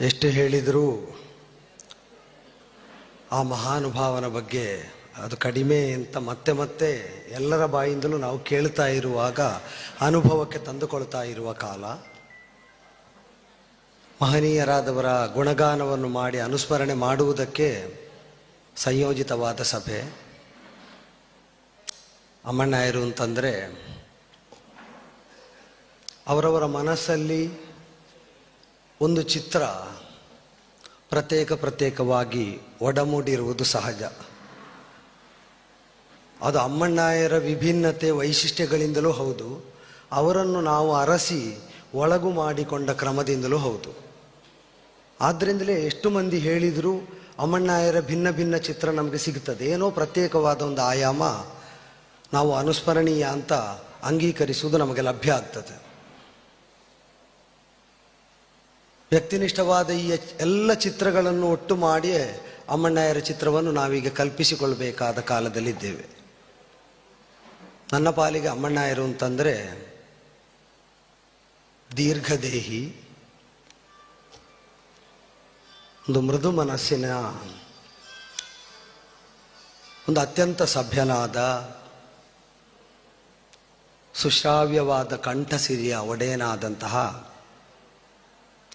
ಎಷ್ಟು ಹೇಳಿದರೂ ಆ ಮಹಾನುಭಾವನ ಬಗ್ಗೆ ಅದು ಕಡಿಮೆ ಅಂತ ಮತ್ತೆ ಮತ್ತೆ ಎಲ್ಲರ ಬಾಯಿಂದಲೂ ನಾವು ಕೇಳ್ತಾ ಇರುವಾಗ, ಅನುಭವಕ್ಕೆ ತಂದುಕೊಳ್ತಾ ಇರುವ ಕಾಲ, ಮಹನೀಯರಾದವರ ಗುಣಗಾನವನ್ನು ಮಾಡಿ ಅನುಸ್ಮರಣೆ ಮಾಡುವುದಕ್ಕೆ ಸಂಯೋಜಿತವಾದ ಸಭೆ. ಅಮ್ಮಣ್ಣಾಯರು ಅಂತಂದರೆ ಅವರವರ ಮನಸ್ಸಲ್ಲಿ ಒಂದು ಚಿತ್ರ ಪ್ರತ್ಯೇಕ ಪ್ರತ್ಯೇಕವಾಗಿ ಒಡಮೂಡಿರುವುದು ಸಹಜ. ಅದು ಅಮ್ಮಣ್ಣಾಯರ ವಿಭಿನ್ನತೆ ವೈಶಿಷ್ಟ್ಯಗಳಿಂದಲೂ ಹೌದು, ಅವರನ್ನು ನಾವು ಅರಸಿ ಒಳಗು ಮಾಡಿಕೊಂಡ ಕ್ರಮದಿಂದಲೂ ಹೌದು. ಆದ್ದರಿಂದಲೇ ಎಷ್ಟು ಮಂದಿ ಹೇಳಿದರೂ ಅಮ್ಮಣ್ಣಾಯರ ಭಿನ್ನ ಭಿನ್ನ ಚಿತ್ರ ನಮಗೆ ಸಿಗುತ್ತದೆ. ಏನೋ ಪ್ರತ್ಯೇಕವಾದ ಒಂದು ಆಯಾಮ ನಾವು ಅನುಸ್ಮರಣೀಯ ಅಂತ ಅಂಗೀಕರಿಸುವುದು ನಮಗೆ ಲಭ್ಯ ಆಗ್ತದೆ. ವ್ಯಕ್ತಿನಿಷ್ಠವಾದ ಈ ಎಲ್ಲ ಚಿತ್ರಗಳನ್ನು ಒಟ್ಟು ಮಾಡಿಯೇ ಅಮ್ಮಣ್ಣಯ್ಯರ ಚಿತ್ರವನ್ನು ನಾವೀಗ ಕಲ್ಪಿಸಿಕೊಳ್ಳಬೇಕಾದ ಕಾಲದಲ್ಲಿದ್ದೇವೆ. ನನ್ನ ಪಾಲಿಗೆ ಅಮ್ಮಣ್ಣಾಯರು ಅಂತಂದರೆ ದೀರ್ಘದೇಹಿ, ಒಂದು ಮೃದು ಮನಸ್ಸಿನ, ಒಂದು ಅತ್ಯಂತ ಸಭ್ಯನಾದ, ಸುಶ್ರಾವ್ಯವಾದ ಕಂಠಸಿರಿಯ ಒಡೆಯನಾದಂತಹ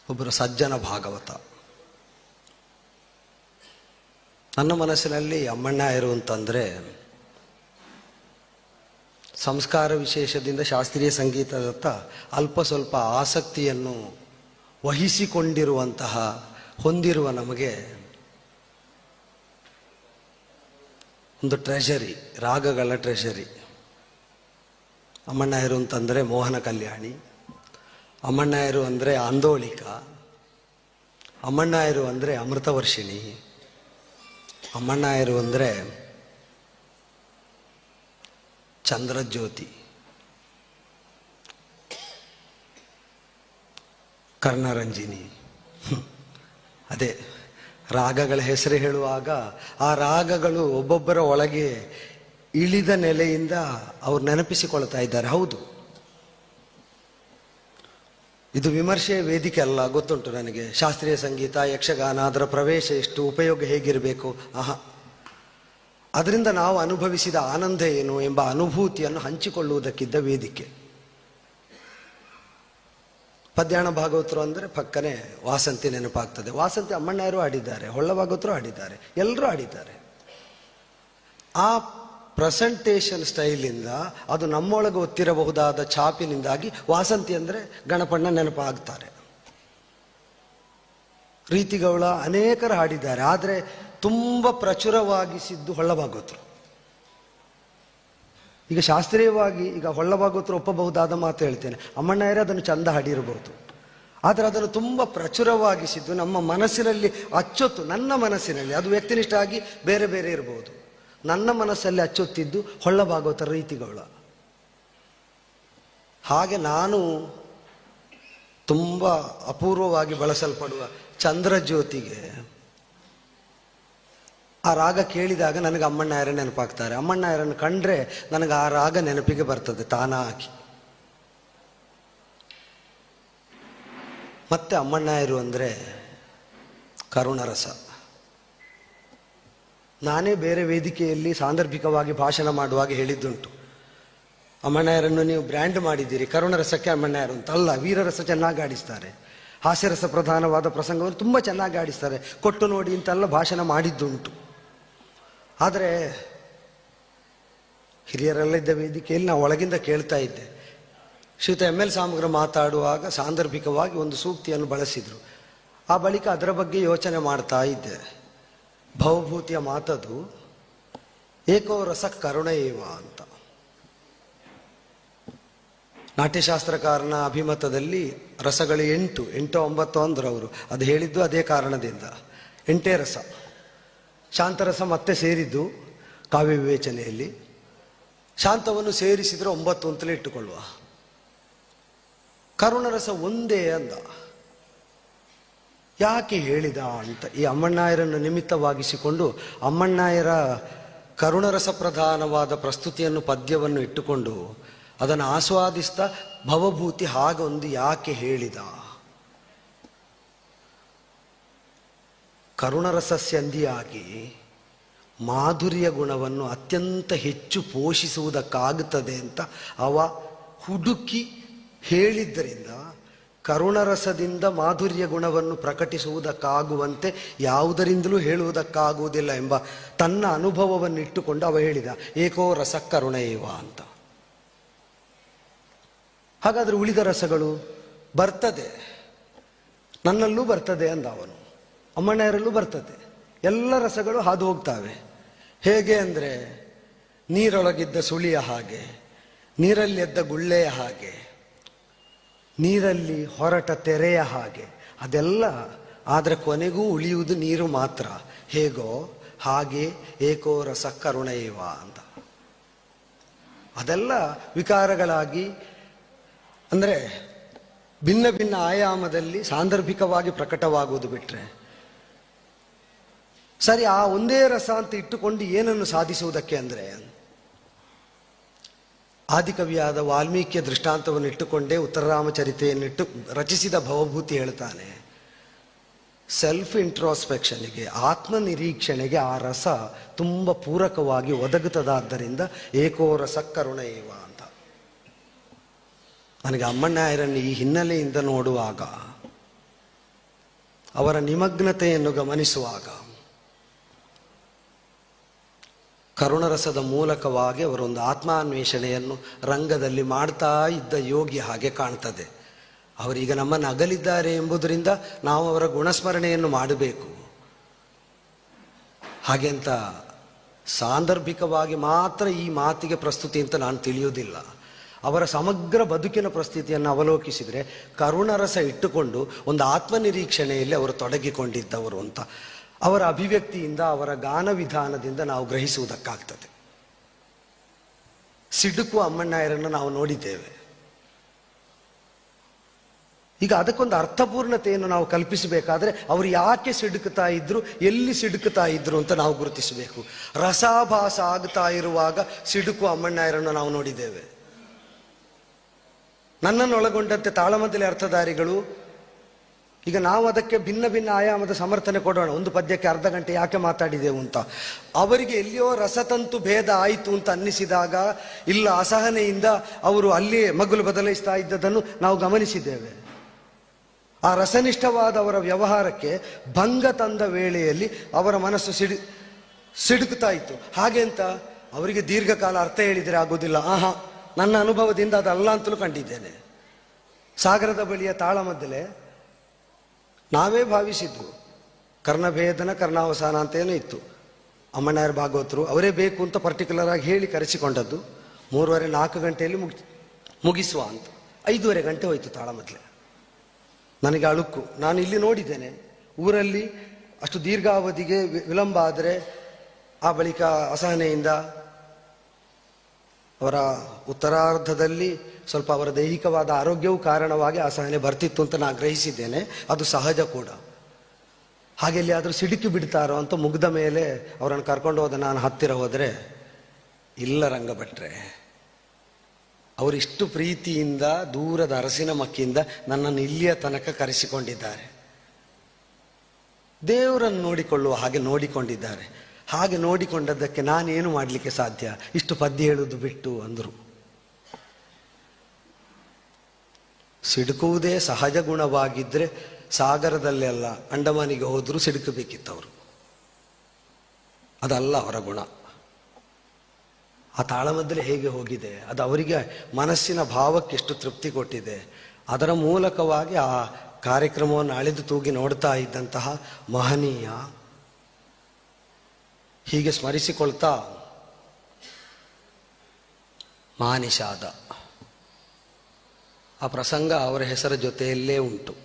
ಒಬ್ಬರು ಸಜ್ಜನ ಭಾಗವತ. ನನ್ನ ಮನಸ್ಸಿನಲ್ಲಿ ಅಮ್ಮಣ್ಣ ಅಂತಂದರೆ ಸಂಸ್ಕಾರ ವಿಶೇಷದಿಂದ ಶಾಸ್ತ್ರೀಯ ಸಂಗೀತದತ್ತ ಅಲ್ಪ ಸ್ವಲ್ಪ ಆಸಕ್ತಿಯನ್ನು ವಹಿಸಿಕೊಂಡಿರುವಂತಹ, ಹೊಂದಿರುವ ನಮಗೆ ಒಂದು ಟ್ರೆಷರಿ, ರಾಗಗಳ ಟ್ರೆಷರಿ. ಅಮ್ಮಣ್ಣ ಅಂತಂದರೆ ಮೋಹನ ಕಲ್ಯಾಣಿ. ಅಮ್ಮಣ್ಣಯ್ಯರು ಅಂದರೆ ಆಂದೋಳಿಕ ಅಮ್ಮಣ್ಣಾಯರು ಅಂದರೆ ಅಮೃತವರ್ಷಿಣಿ ಅಮ್ಮಣ್ಣಾಯರು ಅಂದರೆ ಚಂದ್ರಜ್ಯೋತಿ. ಕರ್ಣರಂಜಿನಿ. ಅದೇ, ರಾಗಗಳ ಹೆಸರು ಹೇಳುವಾಗ ಆ ರಾಗಗಳು ಒಬ್ಬೊಬ್ಬರ ಒಳಗೆ ಇಳಿದ ನೆಲೆಯಿಂದ ಅವ್ರು ನೆನಪಿಸಿಕೊಳ್ತಾ ಇದ್ದಾರೆ. ಹೌದು. ಇದು ವಿಮರ್ಶೆ ವೇದಿಕೆ ಅಲ್ಲ, ಗೊತ್ತುಂಟು ನನಗೆ. ಶಾಸ್ತ್ರೀಯ ಸಂಗೀತ, ಯಕ್ಷಗಾನ, ಅದರ ಪ್ರವೇಶ ಎಷ್ಟು ಉಪಯೋಗ ಹೇಗಿರಬೇಕು? ಆಹಾ. ಅದರಿಂದ ನಾವು ಅನುಭವಿಸಿದ ಆನಂದ ಏನು ಎಂಬ ಅನುಭೂತಿಯನ್ನು ಹಂಚಿಕೊಳ್ಳುವುದಕ್ಕಿದ್ದ ವೇದಿಕೆ. ಪದ್ಯಾಣ ಭಾಗವತರು ಅಂದರೆ ಪಕ್ಕನೆ ವಾಸಂತಿ ನೆನಪಾಗ್ತದೆ. ವಾಸಂತಿ ಅಮ್ಮಣ್ಣಯರು ಆಡಿದ್ದಾರೆ ಹೊಳ್ಳ ಭಾಗವತರು ಆಡಿದ್ದಾರೆ ಎಲ್ಲರೂ ಆಡಿದ್ದಾರೆ ಆ ಪ್ರೆಸೆಂಟೇಷನ್ ಸ್ಟೈಲಿಂದ ಅದು ನಮ್ಮೊಳಗೆ ಒತ್ತಿರಬಹುದಾದ ಛಾಪಿನಿಂದಾಗಿ ವಾಸಂತಿ ಅಂದರೆ ಗಣಪಣ್ಣ ನೆನಪಾಗ್ತಾರೆ. ರೀತಿಗೌಳ ಅನೇಕರು ಹಾಡಿದ್ದಾರೆ, ಆದರೆ ತುಂಬ ಪ್ರಚುರವಾಗಿಸಿದ್ದು ಹೊಳ್ಳಭಾಗವತರು. ಈಗ ಶಾಸ್ತ್ರೀಯವಾಗಿ ಈಗ ಹೊಳ್ಳಭಾಗವತರು ಒಪ್ಪಬಹುದಾದ ಮಾತು ಹೇಳ್ತೇನೆ. ಅಮ್ಮಣ್ಣಯ್ಯರೇ ಅದನ್ನು ಚಂದ ಹಾಡಿರಬಹುದು. ಆದರೆ ಅದನ್ನು ತುಂಬ ಪ್ರಚುರವಾಗಿಸಿದ್ದು ನಮ್ಮ ಮನಸ್ಸಿನಲ್ಲಿ ಅಚ್ಚೊತ್ತು, ನನ್ನ ಮನಸ್ಸಿನಲ್ಲಿ ಅದು ವ್ಯಕ್ತಿನಿಷ್ಠ ಆಗಿ ಬೇರೆ ಬೇರೆ ಇರಬಹುದು. ನನ್ನ ಮನಸ್ಸಲ್ಲಿ ಅಚ್ಚೊತ್ತಿದ್ದು ಹೊಳ್ಳ ರೀತಿಗಳು ರೀತಿಗಳ ಹಾಗೆ ನಾನು ತುಂಬ ಅಪೂರ್ವವಾಗಿ ಬಳಸಲ್ಪಡುವ ಚಂದ್ರಜ್ಯೋತಿಗೆ ಆ ರಾಗ ಕೇಳಿದಾಗ ನನಗೆ ಅಮ್ಮಣ್ಣಾಯರ ನೆನಪಾಗ್ತಾರೆ. ಅಮ್ಮಣ್ಣಾಯರನ್ನು ಕಂಡ್ರೆ ನನಗೆ ಆ ರಾಗ ನೆನಪಿಗೆ ಬರ್ತದೆ ತಾನಾಗಿ. ಮತ್ತೆ ಅಮ್ಮಣ್ಣಾಯರು ಅಂದರೆ ಕರುಣರಸ. ನಾನೇ ಬೇರೆ ವೇದಿಕೆಯಲ್ಲಿ ಸಾಂದರ್ಭಿಕವಾಗಿ ಭಾಷಣ ಮಾಡುವಾಗ ಹೇಳಿದ್ದುಂಟು. ಅಮ್ಮಣ್ಣಯ್ಯರನ್ನು ನೀವು ಬ್ರ್ಯಾಂಡ್ ಮಾಡಿದ್ದೀರಿ. ಕರುಣರಸಕ್ಕೆ ಅಮ್ಮಣ್ಣಯ್ಯರು ಅಂತ. ಅಲ್ಲ ವೀರರಸ ಚೆನ್ನಾಗಿ ಆಡಿಸ್ತಾರೆ. ಹಾಸ್ಯರಸ ಪ್ರಧಾನವಾದ ಪ್ರಸಂಗವನ್ನು ತುಂಬ ಚೆನ್ನಾಗಿ ಆಡಿಸ್ತಾರೆ. ಕೊಟ್ಟು ನೋಡಿ ಅಂತೆಲ್ಲ ಭಾಷಣ ಮಾಡಿದ್ದುಂಟು. ಆದರೆ ಹಿರಿಯರೆಲ್ಲ ಇದ್ದ ವೇದಿಕೆಯಲ್ಲಿ ನಾವು ಒಳಗಿಂದ ಕೇಳ್ತಾ ಇದ್ದೆ. ಶ್ರೀತ ಎಂ ಎಲ್ ಸಾಮಗ್ರ ಮಾತಾಡುವಾಗ ಸಾಂದರ್ಭಿಕವಾಗಿ ಒಂದು ಸೂಕ್ತಿಯನ್ನು ಬಳಸಿದರು. ಆ ಬಳಿಕ ಅದರ ಬಗ್ಗೆ ಯೋಚನೆ ಮಾಡ್ತಾ ಇದ್ದೆ. ಭವಭೂತಿಯ ಮಾತದು ಏಕೋ ರಸ ಕರುಣೇವ ಅಂತ. ನಾಟ್ಯಶಾಸ್ತ್ರಕಾರನ ಅಭಿಮತದಲ್ಲಿ ರಸಗಳು ಎಂಟು ಎಂಟು ಒಂಬತ್ತು ಅಂದ್ರು ಅವರು ಅದು ಹೇಳಿದ್ದು ಅದೇ ಕಾರಣದಿಂದ. ಎಂಟೇ ರಸ. ಶಾಂತರಸ ಮತ್ತೆ ಸೇರಿದ್ದು ಕಾವ್ಯ ವಿವೇಚನೆಯಲ್ಲಿ. ಶಾಂತವನ್ನು ಸೇರಿಸಿದರೆ ಒಂಬತ್ತು ಅಂತಲೇ ಇಟ್ಟುಕೊಳ್ಳುವ. ಕರುಣರಸ ಒಂದೇ ಅಂದ. ಯಾಕೆ ಹೇಳಿದ ಅಂತ ಈ ಅಮ್ಮಣ್ಣಾಯರನ್ನು ನಿಮಿತ್ತವಾಗಿಸಿಕೊಂಡು ಅಮ್ಮಣ್ಣಾಯರ ಕರುಣರಸ ಪ್ರಧಾನವಾದ ಪ್ರಸ್ತುತಿಯನ್ನು, ಪದ್ಯವನ್ನು ಇಟ್ಟುಕೊಂಡು ಅದನ್ನು ಆಸ್ವಾದಿಸ್ತಾ, ಭವಭೂತಿ ಹಾಗೊಂದು ಯಾಕೆ ಹೇಳಿದ? ಕರುಣರಸಸ್ಯಂದಿಯಾಗಿ ಮಾಧುರ್ಯ ಗುಣವನ್ನು ಅತ್ಯಂತ ಹೆಚ್ಚು ಪೋಷಿಸುವುದಕ್ಕಾಗುತ್ತದೆ ಅಂತ ಅವ ಹುಡುಕಿ ಹೇಳಿದ್ದರಿಂದ ಕರುಣರಸದಿಂದ ಮಾಧುರ್ಯ ಗುಣವನ್ನು ಪ್ರಕಟಿಸುವುದಕ್ಕಾಗುವಂತೆ ಯಾವುದರಿಂದಲೂ ಹೇಳುವುದಕ್ಕಾಗುವುದಿಲ್ಲ ಎಂಬ ತನ್ನ ಅನುಭವವನ್ನಿಟ್ಟುಕೊಂಡು ಅವ ಹೇಳಿದ, ಏಕೋ ರಸ ಕರುಣೇವ ಅಂತ. ಹಾಗಾದರೆ ಉಳಿದ ರಸಗಳು ಬರ್ತದೆ, ನನ್ನಲ್ಲೂ ಬರ್ತದೆ ಅಂದ ಅವನು ಅಮ್ಮಣ್ಣರಲ್ಲೂ ಬರ್ತದೆ, ಎಲ್ಲ ರಸಗಳು ಹಾದು ಹೋಗ್ತಾವೆ. ಹೇಗೆ ಅಂದರೆ, ನೀರೊಳಗಿದ್ದ ಸುಳಿಯ ಹಾಗೆ ನೀರಲ್ಲಿ ಎದ್ದ ಗುಳ್ಳೆಯ ಹಾಗೆ ನೀರಲ್ಲಿ ಹೊರಟ ತೆರೆಯ ಹಾಗೆ. ಅದೆಲ್ಲ ಆದರೆ ಕೊನೆಗೂ ಉಳಿಯುವುದು ನೀರು ಮಾತ್ರ. ಹೇಗೋ? ಹಾಗೆ ಏಕೋ ರಸ ಕರುಣೇವ ಅಂತ. ಅದೆಲ್ಲ ವಿಕಾರಗಳಾಗಿ, ಅಂದರೆ ಭಿನ್ನ ಭಿನ್ನ ಆಯಾಮದಲ್ಲಿ ಸಾಂದರ್ಭಿಕವಾಗಿ ಪ್ರಕಟವಾಗುವುದು ಬಿಟ್ಟರೆ ಸರಿ, ಆ ಒಂದೇ ರಸ ಅಂತ ಇಟ್ಟುಕೊಂಡು ಏನನ್ನು ಸಾಧಿಸುವುದಕ್ಕೆ ಅಂದರೆ ಆದಿಕವಿಯಾದ ವಾಲ್ಮೀಕಿಯ ದೃಷ್ಟಾಂತವನ್ನು ಇಟ್ಟುಕೊಂಡೇ ಉತ್ತರರಾಮಚರಿತೆಯನ್ನಿಟ್ಟು ರಚಿಸಿದ ಭವಭೂತಿ ಹೇಳ್ತಾನೆ. ಸೆಲ್ಫ್ ಇಂಟ್ರಾಸ್ಪೆಕ್ಷನಿಗೆ ಆತ್ಮ ನಿರೀಕ್ಷಣೆಗೆ ಆ ರಸ ತುಂಬ ಪೂರಕವಾಗಿ ಒದಗುತ್ತದಾದ್ದರಿಂದ ಏಕೋ ರಸ ಕರುಣ ಅಂತ. ನನಗೆ ಅಮ್ಮಣ್ಣಾಯರನ್ನು ಈ ಹಿನ್ನೆಲೆಯಿಂದ ನೋಡುವಾಗ, ಅವರ ನಿಮಗ್ನತೆಯನ್ನು ಗಮನಿಸುವಾಗ ಕರುಣರಸದ ಮೂಲಕವಾಗಿ ಅವರೊಂದು ಆತ್ಮಾನ್ವೇಷಣೆಯನ್ನು ರಂಗದಲ್ಲಿ ಮಾಡ್ತಾ ಇದ್ದ ಯೋಗಿ ಹಾಗೆ ಕಾಣ್ತದೆ. ಅವರೀಗ ನಮ್ಮನ್ನು ಅಗಲಿದ್ದಾರೆ ಎಂಬುದರಿಂದ ನಾವು ಅವರ ಗುಣಸ್ಮರಣೆಯನ್ನು ಮಾಡಬೇಕು. ಹಾಗೆಂತ ಸಾಂದರ್ಭಿಕವಾಗಿ ಮಾತ್ರ ಈ ಮಾತಿಗೆ ಪ್ರಸ್ತುತಿ ಅಂತ ನಾನು ತಿಳಿಯುವುದಿಲ್ಲ. ಅವರ ಸಮಗ್ರ ಬದುಕಿನ ಪ್ರಸ್ಥಿತಿಯನ್ನು ಅವಲೋಕಿಸಿದರೆ ಕರುಣರಸ ಇಟ್ಟುಕೊಂಡು ಒಂದು ಆತ್ಮನಿರೀಕ್ಷಣೆಯಲ್ಲಿ ಅವರು ತೊಡಗಿಕೊಂಡಿದ್ದವರು ಅಂತ ಅವರ ಅಭಿವ್ಯಕ್ತಿಯಿಂದ, ಅವರ ಗಾನ ವಿಧಾನದಿಂದ ನಾವು ಗ್ರಹಿಸುವುದಕ್ಕಾಗ್ತದೆ. ಸಿಡುಕು ಅಮ್ಮಣ್ಣಾಯರನ್ನು ನಾವು ನೋಡಿದ್ದೇವೆ. ಈಗ ಅದಕ್ಕೊಂದು ಅರ್ಥಪೂರ್ಣತೆಯನ್ನು ನಾವು ಕಲ್ಪಿಸಬೇಕಾದ್ರೆ, ಅವರು ಯಾಕೆ ಸಿಡುಕುತ್ತಾ ಇದ್ರು, ಎಲ್ಲಿ ಸಿಡುಕುತ್ತಾ ಇದ್ರು ಅಂತ ನಾವು ಗುರುತಿಸಬೇಕು. ರಸಾಭಾಸ ಆಗ್ತಾ ಇರುವಾಗ ಸಿಡುಕು ಅಮ್ಮಣ್ಣಾಯರನ್ನು ನಾವು ನೋಡಿದ್ದೇವೆ. ನನ್ನನ್ನು ಒಳಗೊಂಡಂತೆ ತಾಳಮದ್ದಲೆ ಅರ್ಥಧಾರಿಗಳು ಈಗ ನಾವು ಅದಕ್ಕೆ ಭಿನ್ನ ಭಿನ್ನ ಆಯಾಮದ ಸಮರ್ಥನೆ ಕೊಡೋಣ. ಒಂದು ಪದ್ಯಕ್ಕೆ ಅರ್ಧ ಗಂಟೆ ಯಾಕೆ ಮಾತಾಡಿದೆವು ಅಂತ. ಅವರಿಗೆ ಎಲ್ಲಿಯೋ ರಸತಂತು ಭೇದ ಆಯಿತು ಅಂತ ಅನ್ನಿಸಿದಾಗ, ಇಲ್ಲ ಅಸಹನೆಯಿಂದ ಅವರು ಅಲ್ಲಿಯೇ ಮಗುಲು ಬದಲಾಯಿಸ್ತಾ ಇದ್ದದನ್ನು ನಾವು ಗಮನಿಸಿದ್ದೇವೆ. ಆ ರಸನಿಷ್ಠವಾದ ಅವರ ವ್ಯವಹಾರಕ್ಕೆ ಭಂಗ ತಂದ ವೇಳೆಯಲ್ಲಿ ಅವರ ಮನಸ್ಸು ಸಿಡಿ ಸಿಡುಕ್ತಾ ಇತ್ತು. ಹಾಗೆ ಅಂತ ಅವರಿಗೆ ದೀರ್ಘಕಾಲ ಅರ್ಥ ಹೇಳಿದರೆ ಆಗೋದಿಲ್ಲ ಆಹಾ, ನನ್ನ ಅನುಭವದಿಂದ ಅದಲ್ಲ ಅಂತಲೂ ಕಂಡಿದ್ದೇನೆ. ಸಾಗರದ ಬಳಿಯ ತಾಳಮದ್ದಲೆ ನಾವೇ ಭಾವಿಸಿದ್ದು. ಕರ್ಣಭೇದನ ಕರ್ಣಾವಸಾನ ಅಂತ ಏನೋ ಇತ್ತು. ಅಮ್ಮನಾಯರ್ ಭಾಗವತರು ಅವರೇ ಬೇಕು ಅಂತ ಪರ್ಟಿಕ್ಯುಲರ್ ಆಗಿ ಹೇಳಿ ಕರೆಸಿಕೊಂಡದ್ದು. ಮೂರುವರೆ ನಾಲ್ಕು ಗಂಟೆಯಲ್ಲಿ ಮುಗಿ, ಮುಗಿಸುವ ಅಂತ. ಐದೂವರೆ ಗಂಟೆ ಹೋಯಿತು ಮೊದಲೇ. ನನಗೆ ಅಳುಕು. ನಾನು ಇಲ್ಲಿ ನೋಡಿದ್ದೇನೆ. ಊರಲ್ಲಿ ಅಷ್ಟು ದೀರ್ಘಾವಧಿಗೆ ವಿಳಂಬ ಆದರೆ ಆ ಬಳಿಕ ಅಸಹನೆಯಿಂದ ಅವರ ಉತ್ತರಾರ್ಧದಲ್ಲಿ ಸ್ವಲ್ಪ ಅವರ ದೈಹಿಕವಾದ ಆರೋಗ್ಯವು ಕಾರಣವಾಗಿ ಅಸಹನೆ ಬರ್ತಿತ್ತು ಅಂತ ನಾನು ಗ್ರಹಿಸಿದ್ದೇನೆ ಅದು ಸಹಜ ಕೂಡ. ಹಾಗೆ ಎಲ್ಲಿಯಾದರೂ ಸಿಡುಕಿ ಬಿಡ್ತಾರೋ ಅಂತ ಮುಗ್ದ ಮೇಲೆ ಅವರನ್ನು ಕರ್ಕೊಂಡು ಹೋದ ನಾನು ಹತ್ತಿರ ಹೋದರೆ, ಇಲ್ಲ ರಂಗಭಟ್ರೆ ಅವರಿಷ್ಟು ಪ್ರೀತಿಯಿಂದ ದೂರದ ಅರಸಿನ ಮಕ್ಕಿಯಿಂದ ನನ್ನನ್ನು ಇಲ್ಲಿಯ ತನಕ ಕರೆಸಿಕೊಂಡಿದ್ದಾರೆ. ದೇವರನ್ನು ನೋಡಿಕೊಳ್ಳುವ ಹಾಗೆ ನೋಡಿಕೊಂಡಿದ್ದಾರೆ. ಹಾಗೆ ನೋಡಿಕೊಂಡದ್ದಕ್ಕೆ ನಾನೇನು ಮಾಡಲಿಕ್ಕೆ ಸಾಧ್ಯ? ಇಷ್ಟು ಪದ್ಯ ಹೇಳುವುದು ಬಿಟ್ಟು ಅಂದರು. ಸಿಡುಕುವುದೇ ಸಹಜ ಗುಣವಾಗಿದ್ದರೆ ಸಾಗರದಲ್ಲೆಲ್ಲ ಅಂಡಮಾನಿಗೆ ಹೋದರೂ ಸಿಡುಕಬೇಕಿತ್ತವರು. ಅದಲ್ಲ ಅವರ ಗುಣ. ಆ ತಾಳಮದ್ದಲೆ ಹೇಗೆ ಹೋಗಿದೆ? ಅದು ಅವರಿಗೆ ಮನಸ್ಸಿನ ಭಾವಕ್ಕೆ ಎಷ್ಟು ತೃಪ್ತಿ ಕೊಟ್ಟಿದೆ. ಅದರ ಮೂಲಕವಾಗಿ ಆ ಕಾರ್ಯಕ್ರಮವನ್ನು ಅಳೆದು ತೂಗಿ ನೋಡ್ತಾ ಇದ್ದಂತಹ ಮಹನೀಯ ಹೀಗೆ ಸ್ಮರಿಸಿಕೊಳ್ತಾ ಮಾನಿಷಾದ ಆ ಪ್ರಸಂಗ ಅವರ ಹೆಸರ ಜೊತೆಯಲ್ಲೇ ಉಂಟು.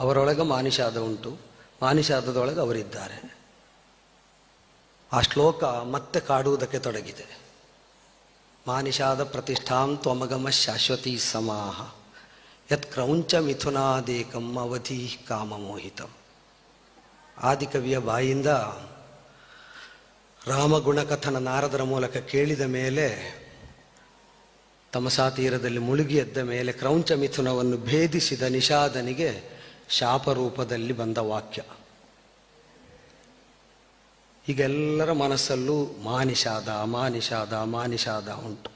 ಅವರೊಳಗೆ ಮಾನಿಷಾದ ಉಂಟು. ಮಾನಿಷಾದದೊಳಗೆ ಅವರಿದ್ದಾರೆ. ಆ ಶ್ಲೋಕ ಮತ್ತೆ ಕಾಡುವುದಕ್ಕೆ ತೊಡಗಿದೆ. ಮಾನಿಷಾದ ಪ್ರತಿಷ್ಠಾಂ ತ್ವಮಗಮ ಶಾಶ್ವತಿ ಸಮಾಹ. ಯತ್ ಕ್ರೌಂಚ ಮಿಥುನಾದೇಕಂ ಅವಧಿ ಕಾಮಮೋಹಿತಂ. ಆದಿಕವಿಯ ಬಾಯಿಂದ ರಾಮಗುಣಕಥನ ನಾರದರ ಮೂಲಕ ಕೇಳಿದ ಮೇಲೆ ತಮಸಾ ತೀರದಲ್ಲಿ ಮುಳುಗಿ ಎದ್ದ ಮೇಲೆ ಕ್ರೌಂಚ ಮಿಥುನವನ್ನು ಭೇದಿಸಿದ ನಿಷಾದನಿಗೆ ಶಾಪ ರೂಪದಲ್ಲಿ ಬಂದ ವಾಕ್ಯ. ಈಗೆಲ್ಲರ ಮನಸ್ಸಲ್ಲೂ ಮಾನಿಷಾದ ಮಾನಿಷಾದ ಮಾನಿಷಾದ ಉಂಟು.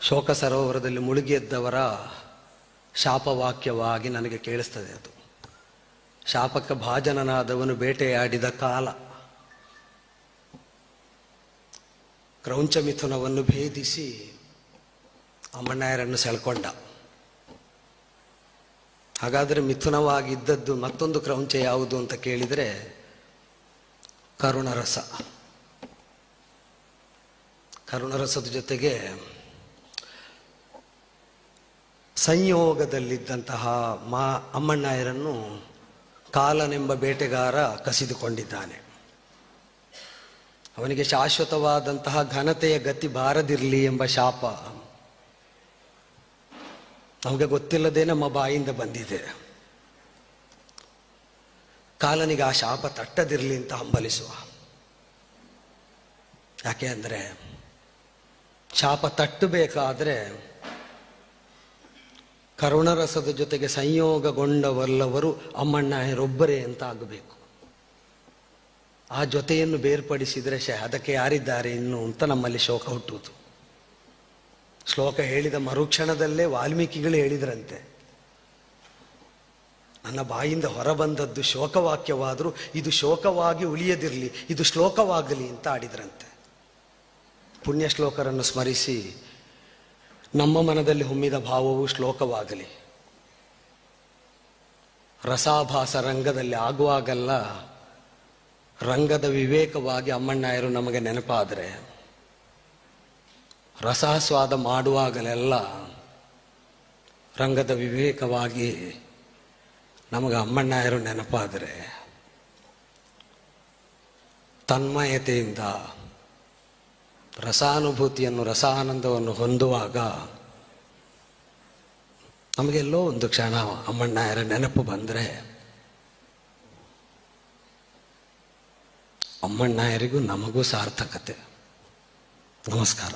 ಶೋಕ ಸರೋವರದಲ್ಲಿ ಮುಳುಗಿ ಎದ್ದವರ ಶಾಪವಾಕ್ಯವಾಗಿ ನನಗೆ ಕೇಳಿಸ್ತದೆ ಅದು. ಶಾಪಕ್ಕೆ ಭಾಜನನಾದವನು ಬೇಟೆಯಾಡಿದ ಕಾಲ. ಕ್ರೌಂಚ ಮಿಥುನವನ್ನು ಭೇದಿಸಿ ಅಮ್ಮಣ್ಣಯ್ಯರನ್ನು ಸೆಳ್ಕೊಂಡ. ಹಾಗಾದರೆ ಮಿಥುನವಾಗಿದ್ದದ್ದು ಮತ್ತೊಂದು ಕ್ರೌಂಚ ಯಾವುದು ಅಂತ ಕೇಳಿದರೆ ಕರುಣರಸ. ಕರುಣರಸದ ಜೊತೆಗೆ ಸಂಯೋಗದಲ್ಲಿದ್ದಂತಹ ಮಾ ಅಮ್ಮಣ್ಣಯ್ಯರನ್ನು ಕಾಲನೆಂಬ ಬೇಟೆಗಾರ ಕಸಿದುಕೊಂಡಿದ್ದಾನೆ. ಅವನಿಗೆ ಶಾಶ್ವತವಾದಂತಹ ಘನತೆಯ ಗತಿ ಬಾರದಿರಲಿ ಎಂಬ ಶಾಪ. ನಮಗೆ ಗೊತ್ತಿಲ್ಲದೆ ನಮ್ಮ ಬಾಯಿಂದ ಬಂದಿದೆ. ಕಾಲನಿಗೆ ಆ ಶಾಪ ತಟ್ಟದಿರಲಿ ಅಂತ ಹಂಬಲಿಸುವ. ಯಾಕೆ ಅಂದರೆ ಶಾಪ ತಟ್ಟಬೇಕಾದ್ರೆ ಕರುಣರಸದ ಜೊತೆಗೆ ಸಂಯೋಗಗೊಂಡವಲ್ಲವರು ಅಮ್ಮಣ್ಣ ಅಮ್ಮಣ್ಣರೊಬ್ಬರೇ ಅಂತ ಆಗಬೇಕು. ಆ ಜೊತೆಯನ್ನು ಬೇರ್ಪಡಿಸಿದರೆ ಶ, ಅದಕ್ಕೆ ಯಾರಿದ್ದಾರೆ ಇನ್ನು ಅಂತ ನಮ್ಮಲ್ಲಿ ಶೋಕ ಹುಟ್ಟುವುದು. ಶ್ಲೋಕ ಹೇಳಿದ ಮರುಕ್ಷಣದಲ್ಲೇ ವಾಲ್ಮೀಕಿಗಳು ಹೇಳಿದ್ರಂತೆ. ನನ್ನ ಬಾಯಿಂದ ಹೊರಬಂದದ್ದು ಶೋಕವಾಕ್ಯವಾದರೂ ಇದು ಶೋಕವಾಗಿ ಉಳಿಯದಿರಲಿ, ಇದು ಶ್ಲೋಕವಾಗಲಿ ಅಂತ ಆಡಿದ್ರಂತೆ. ಪುಣ್ಯ ಶ್ಲೋಕರನ್ನು ಸ್ಮರಿಸಿ, ನಮ್ಮ ಮನದಲ್ಲಿ ಹೊಮ್ಮಿದ ಭಾವವು ಶ್ಲೋಕವಾಗಲಿ. ರಸಾಭಾಸ ರಂಗದಲ್ಲಿ ಆಗುವಾಗಲ್ಲ ರಂಗದ ವಿವೇಕವಾಗಿ ಅಮ್ಮಣ್ಣಾಯರು ನಮಗೆ ನೆನಪಾದರೆ ರಸಾಸ್ವಾದ ಮಾಡುವಾಗಲೆಲ್ಲ ರಂಗದ ವಿವೇಕವಾಗಿ ನಮಗೆ ಅಮ್ಮಣ್ಣಾಯರು ನೆನಪಾದರೆ, ತನ್ಮಯತೆಯಿಂದ ರಸಾನುಭೂತಿಯನ್ನು, ರಸಾನಂದವನ್ನು ಹೊಂದುವಾಗ ನಮಗೆಲ್ಲೋ ಒಂದು ಕ್ಷಣ ಅಮ್ಮಣ್ಣಾಯರ ನೆನಪು ಬಂದರೆ ಅಮ್ಮಣ್ಣಾಯರಿಗೂ ನಮಗೂ ಸಾರ್ಥಕತೆ. ನಮಸ್ಕಾರ.